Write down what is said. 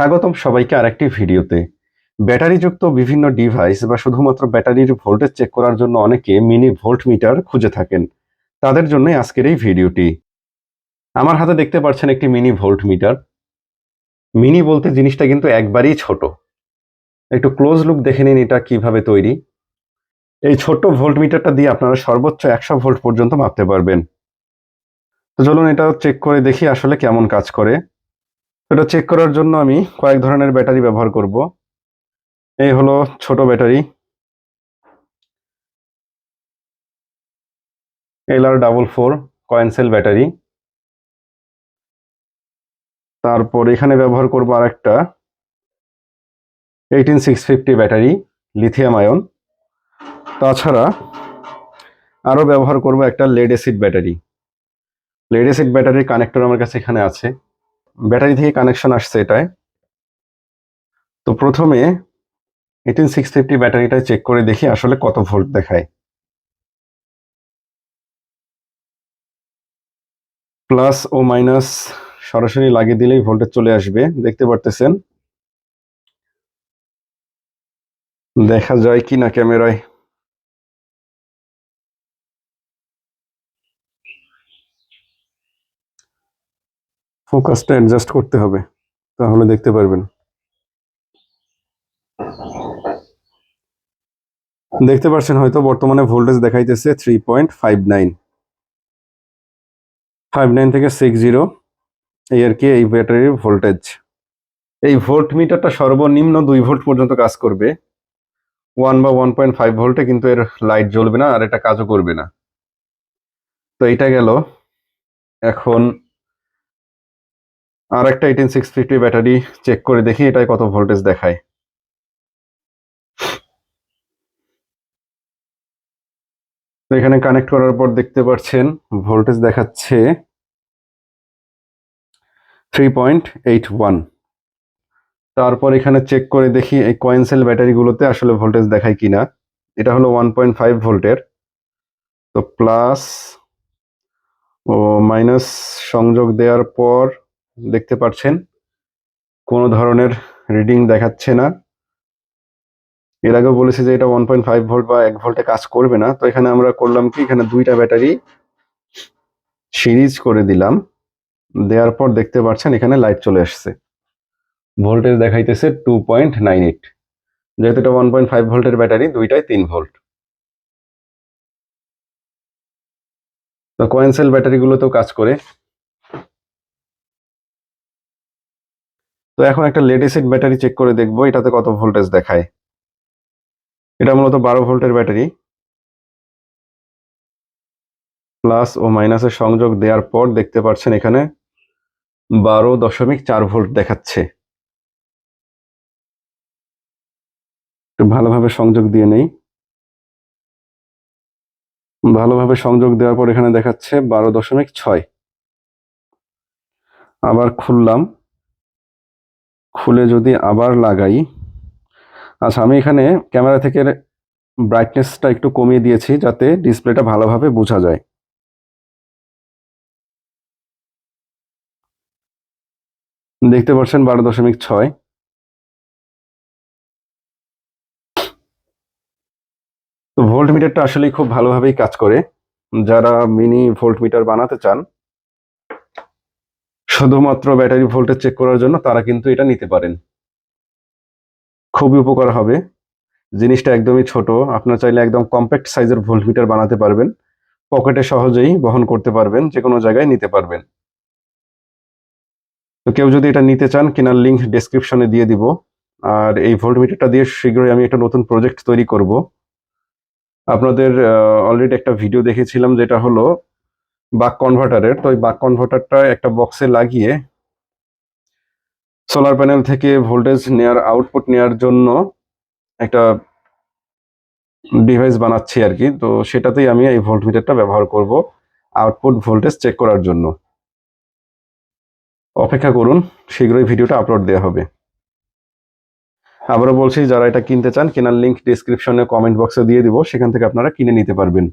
স্বাগতম সবাইকে আরেকটি ভিডিওতে। ব্যাটারিযুক্ত বিভিন্ন ডিভাইস বা শুধুমাত্র ব্যাটারির ভোল্টেজ চেক করার জন্য অনেকে মিনি ভোল্ট মিটার খুঁজে থাকেন। তাদের জন্যই আজকের এই ভিডিওটি। আমার হাতে দেখতে পাচ্ছেন একটি মিনি ভোল্ট মিটার মিনি বলতে জিনিসটা কিন্তু একবারই ছোট। একটু ক্লোজ লুক দেখে নিন এটা কীভাবে তৈরি। এই ছোট্ট ভোল্ট মিটারটা দিয়ে আপনারা সর্বোচ্চ একশো ভোল্ট পর্যন্ত মাপতে পারবেন। তো চলুন এটা চেক করে দেখি আসলে কেমন কাজ করে। এটা চেক করার জন্য আমি কয়েক ধরনের ব্যাটারি ব্যবহার করব। এই হলো ছোট battery LR double four coin cell battery তারপর এখানে ব্যবহার করব আর একটা eighteen six fifty battery lithium ion তাছাড়া আরও ব্যবহার করব একটা lead acid battery lead acid ব্যাটারির কানেক্টর আমার কাছে এখানে আছে। ব্যাটারি থেকে কানেকশন আসছে এটায়। তো প্রথমে এইটিন সিক্স ফিফটি ব্যাটারিটা চেক করে দেখি আসলে কত ভোল্ট দেখায়। প্লাস ও মাইনাস সরাসরি লাগিয়ে দিলেই ভোল্টেজ চলে আসবে, দেখতে পারতেছেন। দেখা যায় কি না ক্যামেরায়। ফোকাসটা অ্যাডজাস্ট করতে হবে, তাহলে দেখতে পারবেন। দেখতে পাচ্ছেন হয়তো বর্তমানে ভোল্টেজ দেখাইতেছে three point five nine five nine থেকে সিক্স জিরো এই আর কি এই ব্যাটারির ভোল্টেজ এই ভোল্ট মিটারটা সর্বনিম্ন দুই ভোল্ট পর্যন্ত কাজ করবে। ওয়ান বা ওয়ান পয়েন্ট ফাইভ ভোল্টে কিন্তু এর লাইট জ্বলবে না আর এটা কাজও করবে না। তো এটা গেল। এখন আর একটা eighteen six fifty battery check করে দেখি এটায় কত ভোল্টেজ দেখায়। তো এখানে কানেক্ট করার পর দেখতে পাচ্ছেন ভোল্টেজ দেখাচ্ছে থ্রি পয়েন্ট এইট ওয়ান তারপর এখানে চেক করে দেখি এই কয়েনসেল ব্যাটারিগুলোতে আসলে ভোল্টেজ দেখায় কিনা। এটা হলো ওয়ান পয়েন্ট ফাইভ ভোল্টের তো প্লাস ও মাইনাস সংযোগ দেওয়ার পর দেখতে পাচ্ছেন, কোনো ধরনের রিডিং দেখাচ্ছে না। এর আগেও বলেছি যে এটা ওয়ান পয়েন্ট ফাইভ ভোল্ট বা এক ভোল্টে কাজ করবে না। তো এখানে আমরা করলাম কি, এখানে দুইটা ব্যাটারি সিরিজ করে দিলাম। দেওয়ার পর দেখতে পাচ্ছেন, এখানে লাইট চলে আসছে। ভোল্টেজ দেখাইতেছে টু পয়েন্ট নাইন এইট যেহেতু এটা ওয়ান পয়েন্ট ফাইভ ভোল্টের ব্যাটারি, দুইটাই তিন ভোল্ট তো কয়েনসেল ব্যাটারিগুলোতেও কাজ করে। তো এখন একটা অ্যাসিড ব্যাটারি চেক করে দেখব, এটাতে কত ভোল্টেজ দেখায়। এটা মূলত বারো ভোল্টের ব্যাটারি। প্লাস ও মাইনাসের সংযোগ দেওয়ার পর দেখতে পাচ্ছেন এখানে বারো দশমিক চার ভোল্ট দেখাচ্ছে। ভালোভাবে সংযোগ দিয়ে নেই। ভালোভাবে সংযোগ দেওয়ার পর এখানে দেখাচ্ছে বারো দশমিক ছয়। আবার খুললাম। খুলে যদি আবার লাগাই আচ্ছা আমি এখানে ক্যামেরা থেকে ব্রাইটনেসটা একটু কমিয়ে দিয়েছি যাতে ডিসপ্লেটা ভালোভাবে বোঝা যায়। দেখতে পাচ্ছেন বারো দশমিক ছয়। তো ভোল্ট মিটারটা আসলে খুব ভালোভাবেই কাজ করে। যারা মিনি ভোল্ট মিটার বানাতে চান শুধুমাত্র ব্যাটারি ভোল্টেজ চেক করার জন্য তারা কিন্তু এটা নিতে পারেন। খুবই উপকার হবে। জিনিসটা একদমই ছোট। আপনার চাইলে একদম কম্প্যাক্ট সাইজের ভোল্ট মিটার বানাতে পারবেন। পকেটে সহজেই বহন করতে পারবেন যে কোনো জায়গায় নিতে পারবেন। তো কেউ যদি এটা নিতে চান, কেনার লিঙ্ক ডেসক্রিপশনে দিয়ে দিব। আর এই ভোল্ট মিটারটা দিয়ে শীঘ্রই আমি একটা নতুন প্রজেক্ট তৈরি করব। আপনাদের অলরেডি একটা ভিডিও দেখেছিলাম, যেটা হলো বাক কনভার্টারের তো ওই বাক কনভার্টারটা একটা বক্সে লাগিয়ে সোলার প্যানেল থেকে ভোল্টেজ নেয়ার আউটপুট নেয়ার জন্য একটা ডিভাইস বানাচ্ছি আর কি। তো সেটাতেই আমি এই ভোল্ট মিটারটা ব্যবহার করব আউটপুট ভোল্টেজ চেক করার জন্য। অপেক্ষা করুন, শীঘ্রই ভিডিওটা আপলোড দেওয়া হবে। আবারও বলছি, যারা এটা কিনতে চান, কেনার লিঙ্ক ডিসক্রিপশনে কমেন্ট বক্সে দিয়ে দিব, সেখান থেকে আপনারা কিনে নিতে পারবেন।